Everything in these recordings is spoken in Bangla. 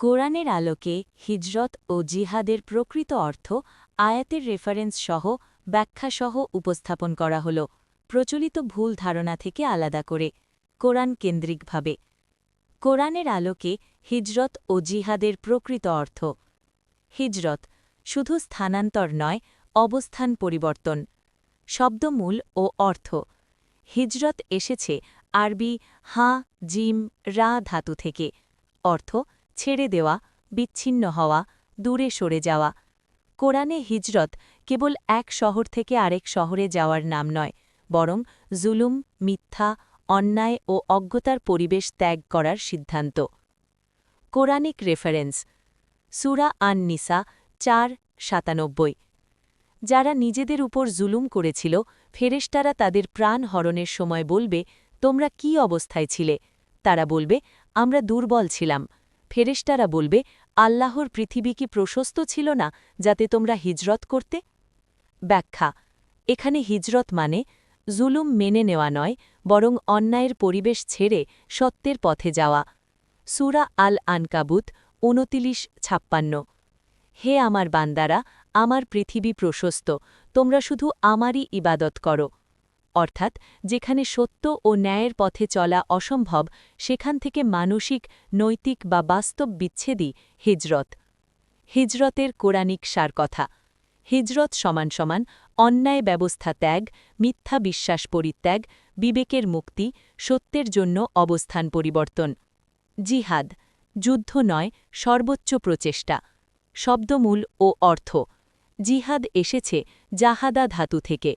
কোরআনের আলোকে হিজরত ও জিহাদের প্রকৃত অর্থ আয়াতের রেফারেন্স সহ ব্যাখ্যাসহ উপস্থাপন করা হল, প্রচলিত ভুল ধারণা থেকে আলাদা করে, কোরআন কেন্দ্রিকভাবে। কোরআনের আলোকে হিজরত ও জিহাদের প্রকৃত অর্থ। হিজরত শুধু স্থানান্তর নয়, অবস্থান পরিবর্তন। শব্দমূল ও অর্থ। হিজরত এসেছে আরবি হাঁ, জিম, রা ধাতু থেকে। অর্থ ছেড়ে দেওয়া, বিচ্ছিন্ন হওয়া, দূরে সরে যাওয়া। কোরআনে হিজরত কেবল এক শহর থেকে আরেক শহরে যাওয়ার নাম নয়, বরং জুলুম, মিথ্যা, অন্যায় ও অজ্ঞতার পরিবেশ ত্যাগ করার সিদ্ধান্ত। কোরআনিক রেফারেন্স, সুরা আন নিসা চার, সাতানব্বই। যারা নিজেদের উপর জুলুম করেছিল, ফেরেশতারা তাদের প্রাণ হরণের সময় বলবে, তোমরা কি অবস্থায় ছিলে? তারা বলবে, আমরা দুর্বল ছিলাম। ফেরেশতারা বলবে, আল্লাহর পৃথিবী কি প্রশস্ত ছিল না, যাতে তোমরা হিজরত করতে? ব্যাখ্যা, এখানে হিজরত মানে জুলুম মেনে নেওয়া নয়, বরং অন্যায়ের পরিবেশ ছেড়ে সত্যের পথে যাওয়া। সুরা আল আনকাবুত উনতিলিশ ছাপ্পান্ন। হে আমার বান্দারা, আমার পৃথিবী প্রশস্ত, তোমরা শুধু আমারই ইবাদত করো। অর্থাৎ যেখানে সত্য ও ন্যায়ের পথে চলা অসম্ভব, সেখান থেকে মানসিক, নৈতিক বা বাস্তব বিচ্ছেদই হিজরত। হিজরতের কোরআনিক সারকথা। হিজরত সমান সমান অন্যায় ব্যবস্থা ত্যাগ, মিথ্যা বিশ্বাস পরিত্যাগ, বিবেকের মুক্তি, সত্যের জন্য অবস্থান পরিবর্তন। জিহাদ। যুদ্ধ নয়, সর্বোচ্চ প্রচেষ্টা। শব্দমূল ও অর্থ। জিহাদ এসেছে জাহাদা ধাতু থেকে।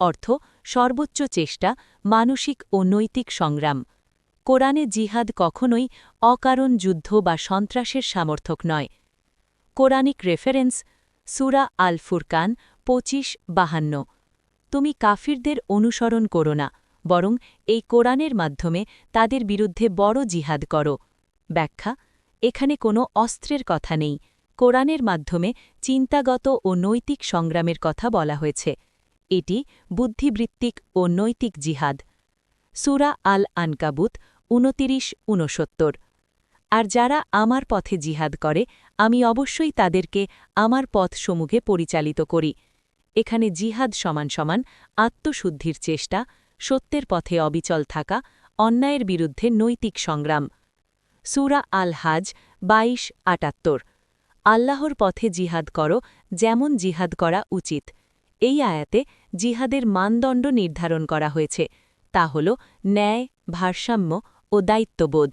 অর্থ, সর্বোচ্চ চেষ্টা, মানসিক ও নৈতিক সংগ্রাম। কোরআনে জিহাদ কখনোই অকারণ যুদ্ধ বা সন্ত্রাসের সামর্থক নয়। কোরআনিক রেফারেন্স, সুরা আল ফুরকান পঁচিশ, বাহান্ন। তুমি কাফিরদের অনুসরণ করো না, বরং এই কোরআনের মাধ্যমে তাদের বিরুদ্ধে বড় জিহাদ করো। ব্যাখ্যা, এখানে কোনো অস্ত্রের কথা নেই। কোরআনের মাধ্যমে চিন্তাগত ও নৈতিক সংগ্রামের কথা বলা হয়েছে। এটি বুদ্ধিবৃত্তিক ও নৈতিক জিহাদ। সুরা আল আনকাবুত উনতিরিশ ঊনসত্তর। আর যারা আমার পথে জিহাদ করে, আমি অবশ্যই তাদেরকে আমার পথ পথসমূহে পরিচালিত করি। এখানে জিহাদ সমান সমান আত্মশুদ্ধির চেষ্টা, সত্যের পথে অবিচল থাকা, অন্যায়ের বিরুদ্ধে নৈতিক সংগ্রাম। সুরা আল হাজ বাইশ আটাত্তর। আল্লাহর পথে জিহাদ করো যেমন জিহাদ করা উচিত। এই আয়াতে জিহাদের মানদণ্ড নির্ধারণ করা হয়েছে। তা হল ন্যায়, ভারসাম্য ও দায়িত্ববোধ।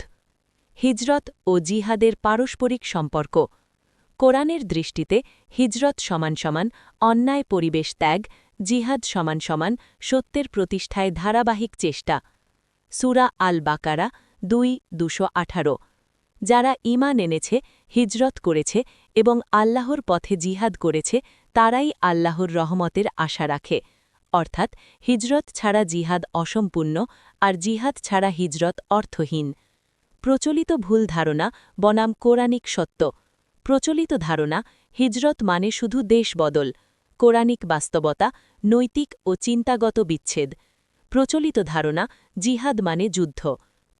হিজরত ও জিহাদের পারস্পরিক সম্পর্ক। কোরআনের দৃষ্টিতে হিজরত সমান সমান অন্যায় পরিবেশ ত্যাগ, জিহাদ সমান সমান সত্যের প্রতিষ্ঠায় ধারাবাহিক চেষ্টা। সুরা আল বাকারা দুই, দুশো আঠারো। যারা ইমান এনেছে, হিজরত করেছে এবং আল্লাহর পথে জিহাদ করেছে, তারাই আল্লাহর রহমতের আশা রাখে। অর্থাৎ হিজরত ছাড়া জিহাদ অসম্পূর্ণ, আর জিহাদ ছাড়া হিজরত অর্থহীন। প্রচলিত ভুল ধারণা বনাম কোরআনিক সত্য। প্রচলিত ধারণা, হিজরত মানে শুধু দেশ বদল। কোরআনিক বাস্তবতা, নৈতিক ও চিন্তাগত বিচ্ছেদ। প্রচলিত ধারণা, জিহাদ মানে যুদ্ধ।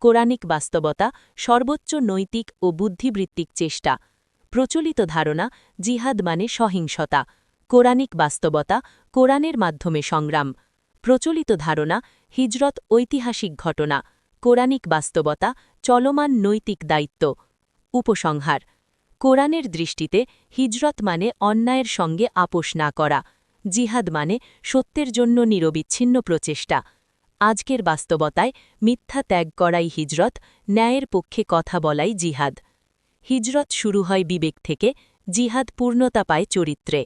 কোরআনিক বাস্তবতা, সর্বোচ্চ নৈতিক ও বুদ্ধিবৃত্তিক চেষ্টা। প্রচলিত ধারণা, জিহাদ মানে সহিংসতা, কোরআনিক বাস্তবতা, কোরআনের মাধ্যমে সংগ্রাম। প্রচলিত ধারণা, হিজরত ঐতিহাসিক ঘটনা, কোরআনিক বাস্তবতা, চলমান নৈতিক দায়িত্ব। উপসংহার, কোরআনের দৃষ্টিতে হিজরত মানে অন্যায়ের সঙ্গে আপোষ না করা, জিহাদ মানে সত্যের জন্য নিরবিচ্ছিন্ন প্রচেষ্টা। আজকের বাস্তবতায় মিথ্যা ত্যাগ করাই হিজরত, ন্যায়ের পক্ষে কথা বলাই জিহাদ। হিজরত শুরু হয় বিবেক থেকে জিহাদ পূর্ণতা পায় চরিত্রে।